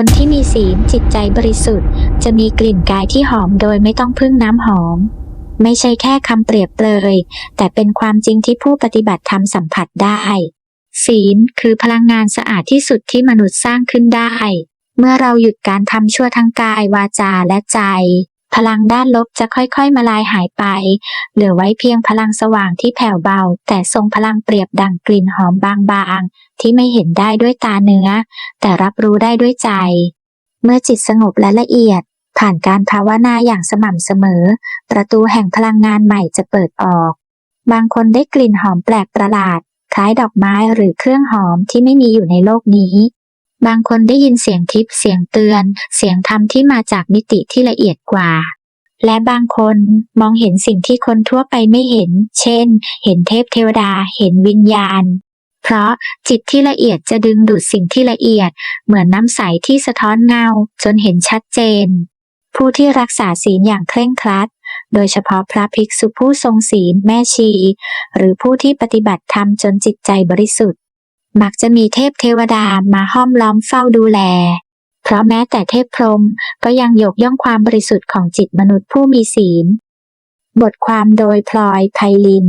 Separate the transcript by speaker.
Speaker 1: คนที่มีศีลจิตใจบริสุทธิ์ จะมีกลิ่นกายที่หอมโดยไม่ต้องพึ่งน้ำหอม ไม่ใช่แค่คำเปรียบเปรยแต่เป็นความจริงที่ผู้ปฏิบัติธรรมสัมผัสได้ ศีลคือพลังงานสะอาดที่สุดที่มนุษย์สร้างขึ้นได้ เมื่อเราหยุดการทำชั่วทั้งกายวาจาและใจ ลังด้านลบจะค่อยๆมาลายหายไป เหลือไว้เพียงพลังสว่างที่แผ่วเบา แต่ทรงพลังเปรียบดังกลิ่นหอมบางๆ ที่ไม่เห็นได้ด้วยตาเนื้อ แต่รับรู้ได้ด้วยใจ เมื่อจิตสงบและละเอียด ผ่านการภาวนาอย่างสม่ำเสมอ ประตูแห่งพลังงานใหม่จะเปิดออก บางคนได้กลิ่นหอมแปลกประหลาด คล้ายดอกไม้หรือเครื่องหอมที่ไม่มีอยู่ในโลกนี้บางคนได้ยินเสียงทิพย์เสียงเตือน เสียงธรรมที่มาจากมิติที่ละเอียดกว่า และบางคนมองเห็นสิ่งที่คนทั่วไปไม่เห็น เช่น เห็นเทพเทวดา เห็นวิญญาณ เพราะจิตที่ละเอียดจะดึงดูดสิ่งที่ละเอียด เหมือนน้ำใสที่สะท้อนเงา จนเห็นชัดเจน ผู้ที่รักษาศีลอย่างเคร่งครัด โดยเฉพาะพระภิกษุผู้ทรงศีลแม่ชี หรือผู้ที่ปฏิบัติธรรมจนจิตใจบริสุทธิ์ มักจะมีเทพเทวดามาห้อมล้อมเฝ้าดูแล เพราะแม้แต่เทพพรหมก็ยังยกย่องความบริสุทธิ์ของจิตมนุษย์ผู้มีศีล บทความโดยพลอยไพลิน